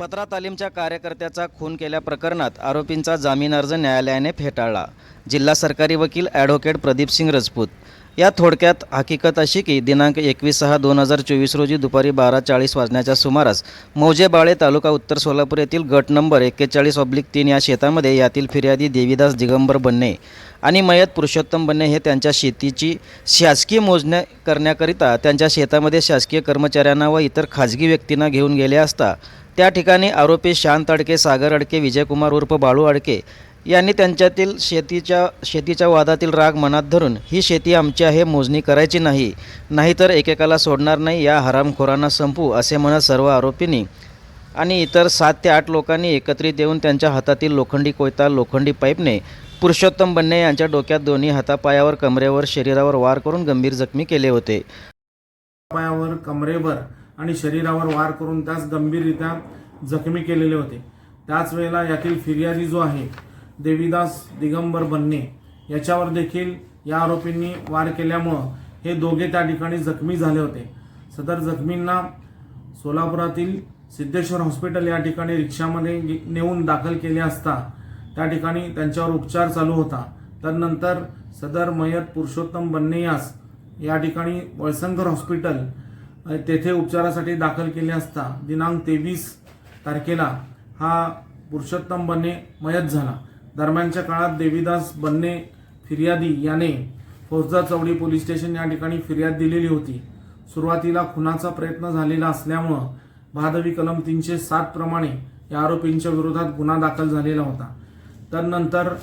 पत्रा तालीमच्या कार्यकर्त्याचा खून केल्या प्रकरणात आरोपींचा जामीन अर्ज न्यायालयाने फेटाळला. जिल्हा सरकारी वकील ॲडव्होकेट प्रदीप सिंग राजपूत. या थोडक्यात हकीकत अशी की दिनांक एकवीस सहा दोन हजार चोवीस रोजी दुपारी बारा चाळीस वाजण्याच्या सुमारास मौजेबाळे तालुका उत्तर सोलापूर येथील गट नंबर एक्केचाळीस ऑब्लिक तीन या शेतामध्ये यातील फिर्यादी देवीदास दिगंबर बन्ने आणि मयत पुरुषोत्तम बन्ने हे त्यांच्या शेतीची शासकीय मोजण्या करण्याकरिता त्यांच्या शेतामध्ये शासकीय कर्मचाऱ्यांना व इतर खाजगी व्यक्तींना घेऊन गेले असता त्या ठिकाणी आरोपी शांत अडके सागर अडके विजयकुमार उर्फ बाळू अडके यांनी त्यांच्यातील शेतीच्या शेतीच्या वादातील राग मनात धरून ही शेती आमची आहे मोजणी करायची नाही नाहीतर एकेकाला सोडणार नाही या हरामखोरांना संपू असे म्हणत सर्व आरोपींनी आणि इतर सात ते आठ लोकांनी एकत्रित येऊन त्यांच्या हातातील लोखंडी कोयता लोखंडी पाईपने पुरुषोत्तम बन्ने यांच्या डोक्यात दोन्ही हातापायावर कमरेवर शरीरावर वार करून गंभीर जखमी केले होते. पायावर कमरेवर आणि शरीरावर वार करून त्यास गंभीररित्या जखमी केलेले होते. त्याच वेळेला यातील फिर्यादी जो आहे देवीदास दिगंबर बन्ने याच्यावर देखील या आरोपींनी वार केल्यामुळं हे दोघे त्या ठिकाणी जखमी झाले होते. सदर जखमींना सोलापुरातील सिद्धेश्वर हॉस्पिटल या ठिकाणी रिक्षामध्ये नेऊन दाखल केले असता त्या ठिकाणी त्यांच्यावर उपचार चालू होता. तदनंतर सदर मयत पुरुषोत्तम बन्ने यास या ठिकाणी वळसंकर हॉस्पिटल तेथे उपचारासाठी दाखल केले असता दिनांक तेवीस तारखेला हा पुरुषोत्तम बन्ने मयत झाला. दरम्यानच्या काळात देवीदास बन्ने फिर्यादी याने फौजदार चौडी पोलीस स्टेशन या ठिकाणी फिर्याद दिलेली होती. सुरुवातीला खुनाचा प्रयत्न झालेला असल्यामुळं भादवी कलम तीनशे सात प्रमाणे या आरोपींच्या विरोधात गुन्हा दाखल झालेला होता. तदनंतर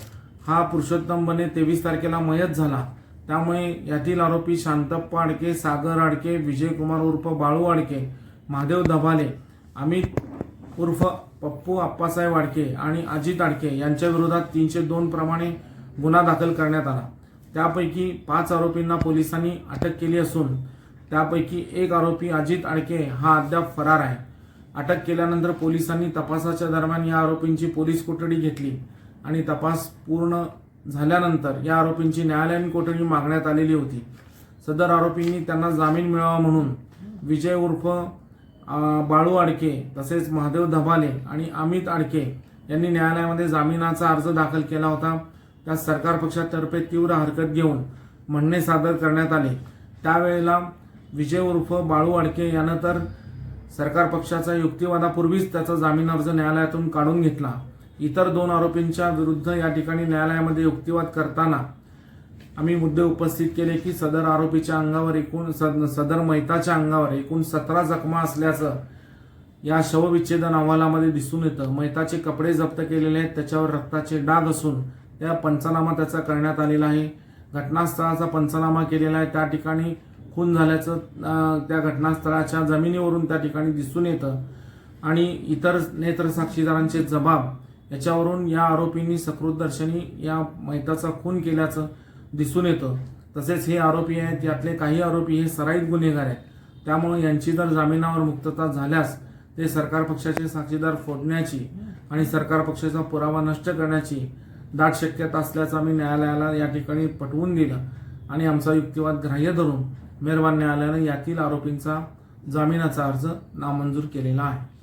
हा पुरुषोत्तम बने तेवीस तारखेला मयत झाला. त्यामुळे यातील आरोपी शांतप्पा अडके सागर अडके विजयकुमार उर्फ बाळू अडके महादेव दभाले अमित उर्फ पप्पू आप्पासाहेब अडके आणि अजित अडके यांच्या विरोधात तीनशे दोन प्रमाणे गुन्हा दाखल करण्यात आला. त्यापैकी पाच आरोपींना पोलिसांनी अटक केली असून त्यापैकी एक आरोपी अजित अडके हा अद्याप फरार आहे. अटक केल्यानंतर पोलिसांनी तपासाच्या दरम्यान या आरोपींची पोलीस कोठडी घेतली आणि तपास पूर्ण झाल्यानंतर या आरोपींची न्यायालयीन कोठडी मागण्यात आलेली होती. सदर आरोपींनी त्यांना जामीन मिळावा म्हणून विजय उर्फ बाळू अडके तसेच महादेव धबाले आणि अमित अडके यांनी न्यायालयामध्ये जामिनाचा अर्ज दाखल केला होता. त्यात सरकार पक्षातर्फे तीव्र हरकत घेऊन म्हणणे सादर करण्यात आले. त्यावेळेला विजय उर्फ बाळू अडके यानं तर सरकार पक्षाच्या युक्तिवादापूर्वीच त्याचा जामीन अर्ज न्यायालयातून काढून घेतला. इतर दोन आरोपींच्या विरुद्ध या ठिकाणी न्यायालयामध्ये युक्तिवाद करताना आम्ही मुद्दे उपस्थित केले की सदर आरोपीच्या अंगावर एकूण सद- सदर मैताच्या अंगावर एकूण सतरा जखमा असल्याचं या शवविच्छेदन अहवालामध्ये दिसून येतं. मैताचे कपडे जप्त केलेले आहेत त्याच्यावर रक्ताचे डाग असून त्या पंचनामा त्याचा करण्यात आलेला आहे. घटनास्थळाचा पंचनामा केलेला आहे. त्या ठिकाणी खून झाल्याचं त्या घटनास्थळाच्या जमिनीवरून त्या ठिकाणी दिसून येतं. आणि इतर नेत्रसाक्षीदारांचे जबाब याच्यावरून या आरोपींनी सकृतदर्शनी या मैताचा खून केल्याचं दिसून येतं. तसेच हे आरोपी आहेत यातले काही आरोपी हे सराईत गुन्हेगार आहेत. त्यामुळे यांची जर जामिनावर मुक्तता झाल्यास ते सरकार पक्षाचे साक्षीदार फोडण्याची आणि सरकार पक्षाचा पुरावा नष्ट करण्याची दाट शक्यता असल्याचं आम्ही न्यायालयाला या ठिकाणी पटवून दिलं. आणि आमचा युक्तिवाद ग्राह्य धरून मेहरबान न्यायालयानं यातील आरोपींचा जामिनाचा अर्ज नामंजूर केलेला आहे.